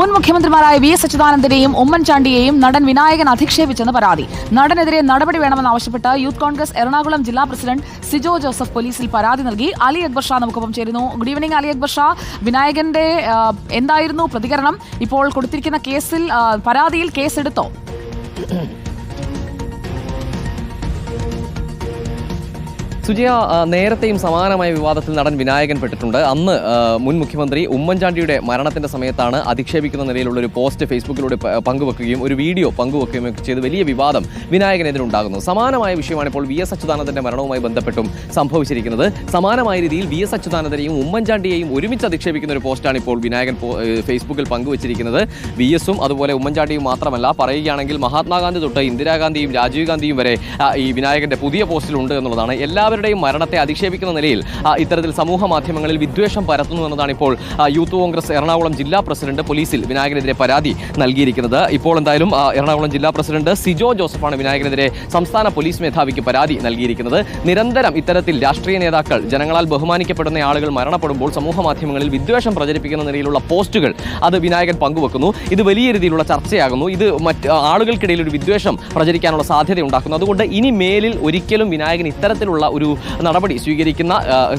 മുൻ മുഖ്യമന്ത്രിമാരായ V S അച്യുതാനന്ദനെയും ഉമ്മൻചാണ്ടിയെയും നടൻ വിനായകൻ അധിക്ഷേപിച്ചെന്ന് പരാതി. നടനെതിരെ നടപടി വേണമെന്നാവശ്യപ്പെട്ട് യൂത്ത് കോൺഗ്രസ് എറണാകുളം ജില്ലാ പ്രസിഡന്റ് സിജോ ജോസഫ് പോലീസിൽ പരാതി നൽകി. അലി അക്ബർ ഷാ നമുക്കൊപ്പം ചേരുന്നു. Good evening Ali Akbar Shah. വിനായകന്റെ എന്തായിരുന്നു പ്രതികരണം? ഇപ്പോൾ കൊടുത്തിരിക്കുന്ന കേസിൽ പരാതിയിൽ കേസെടുത്തോ? സുജയ നേരത്തെയും സമാനമായ വിവാദത്തിൽ നടൻ വിനായകൻ പെട്ടിട്ടുണ്ട്. അന്ന് മുൻ മുഖ്യമന്ത്രി ഉമ്മൻചാണ്ടിയുടെ മരണത്തിന്റെ സമയത്താണ് അധിക്ഷേപിക്കുന്ന നിലയിലുള്ള ഒരു പോസ്റ്റ് ഫേസ്ബുക്കിലൂടെ പങ്കുവെക്കുകയും ഒരു വീഡിയോ പങ്കുവെക്കുകയും ഒക്കെ ചെയ്ത് വലിയ വിവാദം വിനായകനെതിരുണ്ടാകുന്നു സമാനമായ വിഷയമാണ് ഇപ്പോൾ വി എസ് അച്യുതാനന്ദന്റെ മരണവുമായി ബന്ധപ്പെട്ടും സംഭവിച്ചിരിക്കുന്നത്. സമാനമായ രീതിയിൽ വി എസ് അച്യുതാനന്ദനെയും ഉമ്മൻചാണ്ടിയെയും ഒരുമിച്ച് അധിക്ഷേപിക്കുന്ന ഒരു പോസ്റ്റാണ് ഇപ്പോൾ വിനായകൻ ഫേസ്ബുക്കിൽ പങ്കുവച്ചിരിക്കുന്നത്. വി എസും അതുപോലെ ഉമ്മൻചാണ്ടിയും മാത്രമല്ല പറയുകയാണെങ്കിൽ മഹാത്മാഗാന്ധി തൊട്ട് ഇന്ദിരാഗാന്ധിയും രാജീവ് ഗാന്ധിയും വരെ ഈ വിനായകന്റെ പുതിയ പോസ്റ്റിലുണ്ട് എന്നുള്ളതാണ്. എന്നുള്ളതാണ് എല്ലാവരുടെയും മരണത്തെ അധിക്ഷേപിക്കുന്ന നിലയിൽ ഇത്തരത്തിൽ സമൂഹ മാധ്യമങ്ങളിൽ വിദ്വേഷം പരത്തുന്നു എന്നതാണ് ഇപ്പോൾ യൂത്ത് കോൺഗ്രസ് എറണാകുളം ജില്ലാ പ്രസിഡന്റ് പോലീസിൽ വിനായകനെതിരെ പരാതി നൽകിയിരിക്കുന്നത്. ഇപ്പോൾ എന്തായാലും എറണാകുളം ജില്ലാ പ്രസിഡന്റ് സിജോ ജോസഫാണ് വിനായകനെതിരെ സംസ്ഥാന പോലീസ് മേധാവിക്ക് പരാതി നൽകിയിരിക്കുന്നത്. നിരന്തരം ഇത്തരത്തിൽ രാഷ്ട്രീയ നേതാക്കൾ ജനങ്ങളാൽ ബഹുമാനിക്കപ്പെടുന്ന ആളുകൾ മരണപ്പെടുമ്പോൾ സമൂഹ മാധ്യമങ്ങളിൽ വിദ്വേഷം പ്രചരിപ്പിക്കുന്ന നിലയിലുള്ള പോസ്റ്റുകൾ അത് വിനായകൻ പങ്കുവെക്കുന്നു. ഇത് വലിയ രീതിയിലുള്ള ചർച്ചയാകുന്നു. ഇത് മറ്റ് ആളുകൾക്കിടയിൽ ഒരു വിദ്വേഷം പ്രചരിക്കാനുള്ള സാധ്യത ഉണ്ടാക്കുന്നു അതുകൊണ്ട് ഇനി മേലിൽ ഒരിക്കലും വിനായകൻ ഇത്തരത്തിലുള്ള ഒരു നടപടി സ്വീകരിക്കുന്ന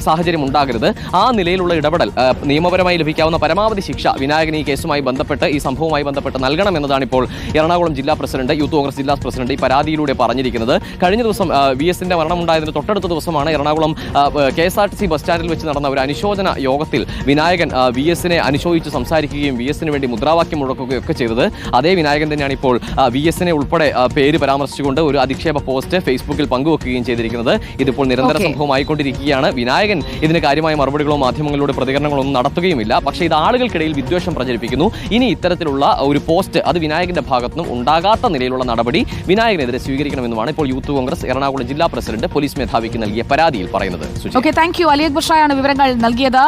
സാഹചര്യം ഉണ്ടാകരുത്. ആ നിലയിലുള്ള ഇടപെടൽ നിയമപരമായി ലഭിക്കാവുന്ന പരമാവധി ശിക്ഷ വിനായകൻ ഈ കേസുമായി ബന്ധപ്പെട്ട് ഈ സംഭവവുമായി ബന്ധപ്പെട്ട് നൽകണം എന്നതാണ് ഇപ്പോൾ എറണാകുളം ജില്ലാ പ്രസിഡന്റ് യൂത്ത് കോൺഗ്രസ് ജില്ലാ പ്രസിഡന്റ് ഈ പരാതിയിലൂടെ പറഞ്ഞിരിക്കുന്നത്. കഴിഞ്ഞ ദിവസം വി എസിന്റെ മരണമുണ്ടായതിന് തൊട്ടടുത്ത ദിവസമാണ് Ernakulam K S R T C bus സ്റ്റാൻഡിൽ വെച്ച് നടന്ന ഒരു അനുശോചന യോഗത്തിൽ വിനായകൻ വി എസിനെ അനുശോചിച്ച് സംസാരിക്കുകയും വി എസിന് വേണ്ടി മുദ്രാവാക്യം മുഴക്കുകയും ഒക്കെ ചെയ്തത്. അതേ വിനായകൻ തന്നെയാണ് ഇപ്പോൾ വി എസിനെ ഉൾപ്പെടെ പേര് പരാമർശിച്ചുകൊണ്ട് ഒരു അധിക്ഷേപ പോസ്റ്റ് ഫേസ്ബുക്കിൽ പങ്കുവെക്കുകയും ചെയ്തിരിക്കുന്നത്. ഇതിപ്പോൾ നിരന്തര സംഭവമായിക്കൊണ്ടിരിക്കുകയാണ് വിനായകൻ ഇതിന് കാര്യമായ മറുപടികളോ മാധ്യമങ്ങളിലൂടെ പ്രതികരണങ്ങളോ ഒന്നും നടത്തുകയുമില്ല. പക്ഷേ ഇത് ആളുകൾക്കിടയിൽ വിദ്വേഷം പ്രചരിപ്പിക്കുന്നു. ഇനി ഇത്തരത്തിലുള്ള ഒരു പോസ്റ്റ് അത് വിനായകന്റെ ഭാഗത്തുനിന്നും ഉണ്ടാകാത്ത നിലയിലുള്ള നടപടി വിനായകനെതിരെ സ്വീകരിക്കണമെന്നുമാണ് ഇപ്പോൾ യൂത്ത് കോൺഗ്രസ് എറണാകുളം ജില്ലാ പ്രസിഡന്റ് പോലീസ് മേധാവിക്ക് നൽകിയ പരാതിയിൽ പറയുന്നത്. Suji okay thank you Ali Akbar ഷായാണ് വിവരങ്ങൾ നൽകിയത്.